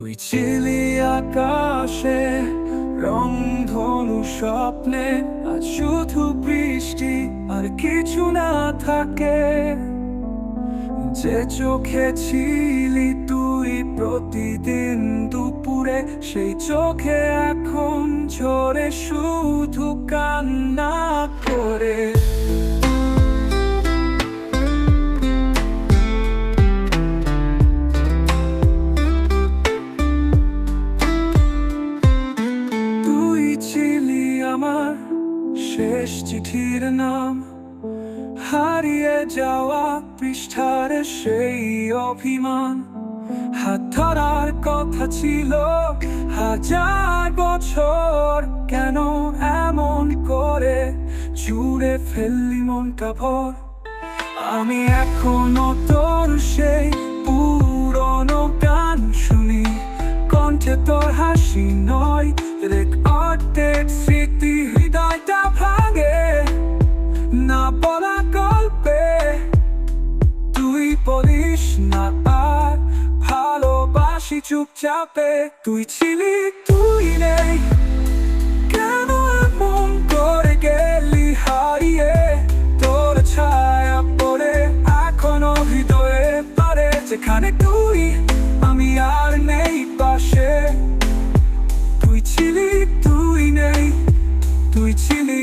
তুই ছিলি আকাশে, রং ধনু স্বপ্নে, আজ শুধু বৃষ্টি আর কিছু না থাকে। যে চোখে ছিলি তুই প্রতিদিন দুপুরে, সেই চোখে এখন ঝরে শুধু কান্না করে। আমার শেষ চিঠির নাম। হারিয়ে যাওয়া পৃষ্ঠার সেই অভিমান। হাত ধরার কথা ছিল, হাজার বছর কেন এমন করে জুড়ে ফেললি মনটা ভর? আমি এখনও তোর সেই পুরনো গান শুনি। কণ্ঠে তোর হাসি নয় রেকর্ডেড চুপচাপে তুই ছিলি, তুই নেই। কেন এমন করে গেলি হারিয়ে? তোর ছায়া পড়ে, এখনও হৃদয়ে পারে। যেখানে তুই, আমি আর নেই পাশে। তুই ছিলি, তুই নেই, তুই ছিলি